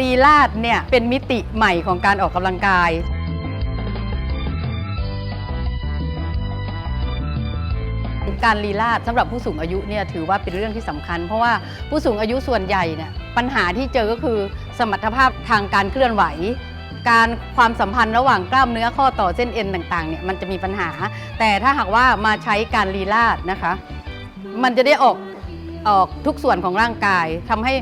ลีลาดเนี่ยเป็นมิติใหม่ของการออกกำลังกาย การลีลาดสำหรับผู้สูงอายุเนี่ยถือว่าเป็นเรื่องที่สำคัญ เพราะว่าผู้สูงอายุส่วนใหญ่เนี่ยปัญหาที่เจอก็คือสมรรถภาพทางการเคลื่อนไหว การความสัมพันธ์ระหว่างกล้ามเนื้อข้อต่อเส้นเอ็นต่างๆเนี่ยมันจะมีปัญหา แต่ถ้าหากว่ามาใช้การลีลาดนะคะ มันจะได้ออกออกทุกส่วนของร่างกายทำให้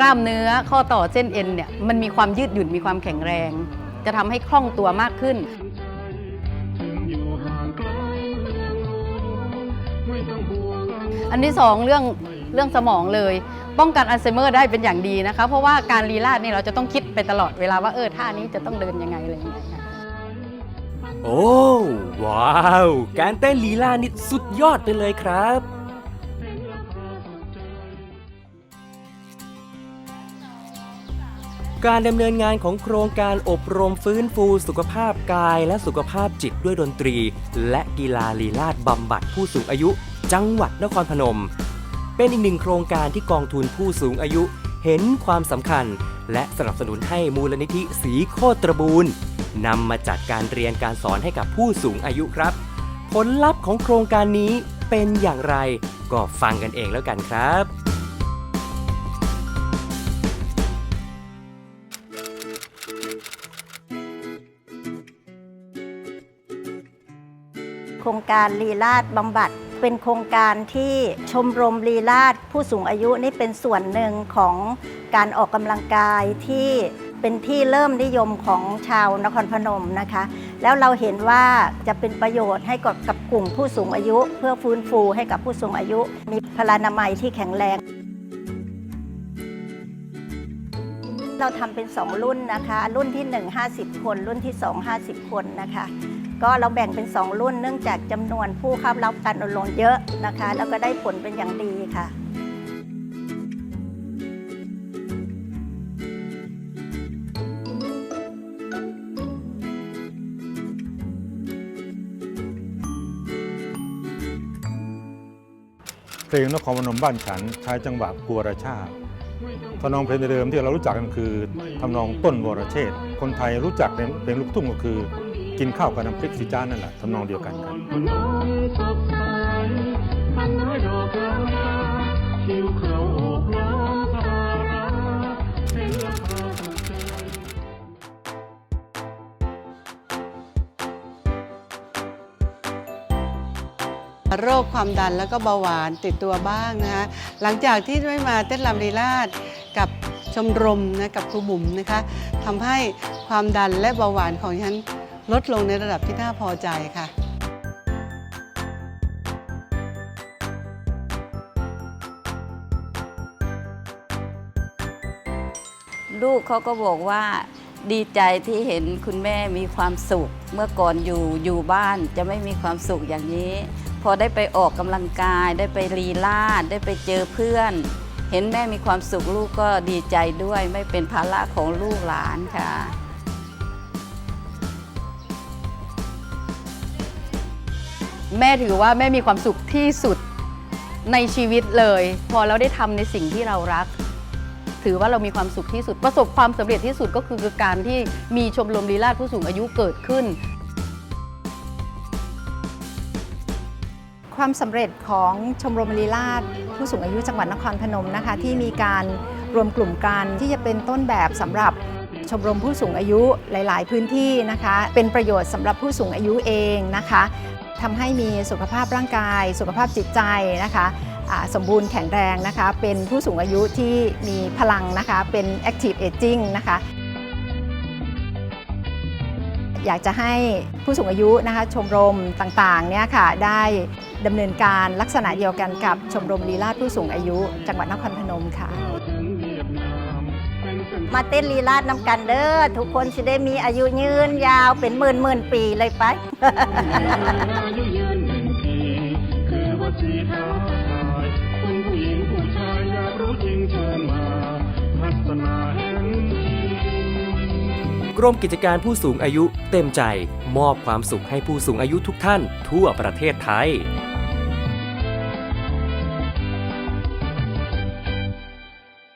กล้ามเนื้อข้อต่อเส้นเอ็นเนี่ยมันมีความยืดหยุ่นมีความแข็งแรง จะทำให้คล่องตัวมากขึ้น อันที่สองเรื่องเรื่องสมองเลย ป้องกันอัลไซเมอร์ได้เป็นอย่างดีนะคะ เพราะว่าการลีลาดนี่เราจะต้องคิดไปตลอดเวลาว่าเออท่านี้จะต้องเดินยังไงอะไรอย่างเงี้ยโอ้ว้าว การเต้นลีลานี่สุดยอดไปเลยครับ การดำเนินงานของโครงการอบรมฟื้นฟูสุขภาพกายและสุขภาพจิตด้วยดนตรี และกีฬาลีลาดบำบัดผู้สูงอายุ จังหวัดนครพนม เป็นอีกหนึ่งโครงการที่กองทุนผู้สูงอายุเห็นความสำคัญ และสนับสนุนให้มูลนิธิสีโคตรบูรณ์นำมาจัดการเรียนการสอนให้กับผู้สูงอายุครับ ผลลัพธ์ของโครงการนี้เป็นอย่างไร ก็ฟังกันเองแล้วกันครับ โครงการลีลาดบำบัด เป็นโครงการที่ชมรมลีลาดผู้สูงอายุนี่เป็นส่วนหนึ่งของการออกกำลังกายที่เป็นที่เริ่มนิยมของชาวนครพนมนะคะ แล้วเราเห็นว่าจะเป็นประโยชน์ให้กับกับกลุ่มผู้สูงอายุ เพื่อฟื้นฟูให้กับผู้สูงอายุ มีพลานามัยที่แข็งแรง เราทำเป็น 2 รุ่นนะคะ รุ่นที่ 1 50 คน รุ่นที่ 2 50 คนนะคะ ก็เราแบ่งเป็น 2 รุ่น เนื่องจากจำนวนผู้เข้ารับการอบรมเยอะนะคะ แล้วก็ได้ผลเป็นอย่างดีค่ะ เพลงนครพนมบ้านฉันใช้จังหวะกัวรชาทำนองเพลงเดิมที่เรารู้จักกันคือทำนองต้นวรเชษฐ์คนไทยรู้จักในเพลงลูกทุ่งก็คือ กินข้าวกับน้ำพริกสีจ้านั่นแหละทำนองเดียวกันครับถนโระให้เลือกพาสุขใจโรคความดันแล้วก็เบาหวานติดตัวบ้างนะคะหลังจากที่ได้มาเต้นรำลีลาดกับชมรมนะกับครูบุ๋มนะคะทำให้ความดันและเบาหวานของฉัน ลดลงในระดับที่น่าพอใจค่ะ ลูกเขาก็บอกว่าดีใจที่เห็นคุณแม่มีความสุข เมื่อก่อนอยู่อยู่บ้านจะไม่มีความสุขอย่างนี้ พอได้ไปออกกำลังกาย ได้ไปรีลาดได้ไปเจอเพื่อน เห็นแม่มีความสุขลูกก็ดีใจด้วย ไม่เป็นภาระของลูกหลานค่ะ แม่ถือว่าแม่มีความสุขที่สุดในชีวิตเลย พอเราได้ทำในสิ่งที่เรารัก ถือว่าเรามีความสุขที่สุด ประสบความสำเร็จที่สุดก็คือการที่มีชมรมลีลาดผู้สูงอายุเกิดขึ้น ความสำเร็จของชมรมลีลาศผู้สูงอายุจังหวัดนครพนมนะคะ ที่มีการรวมกลุ่มกันที่จะเป็นต้นแบบสำหรับชมรมผู้สูงอายุหลาย ๆ พื้นที่นะคะ เป็นประโยชน์สำหรับผู้สูงอายุเองนะคะ ทำให้มีสุขภาพร่างกาย สุขภาพจิตใจนะคะสมบูรณ์แข็งแรงนะคะ เป็นผู้สูงอายุที่มีพลังนะคะ เป็น active aging นะคะ อยากจะให้ผู้สูงอายุนะคะ ชมรมต่างๆเนี่ยค่ะ ได้ดำเนินการลักษณะเดียวกันกับชมรมลีลาศผู้สูงอายุ จังหวัดนครพนมค่ะ มาเต้นลีลาดนำกันเด้อทุกคนจะได้มีอายุยืนยาวเป็นหมื่นหมื่นปีเลยไป อายุยืนหนึ่งปีคือวัดสีท้าทายคุณผู้หญิงผู้ชายอยากรู้จริงเชิญมาทัศนาแห่งจริงกรมกิจการผู้สูงอายุเต็มใจ มอบความสุขให้ผู้สูงอายุทุกท่าน ทั่วประเทศไทย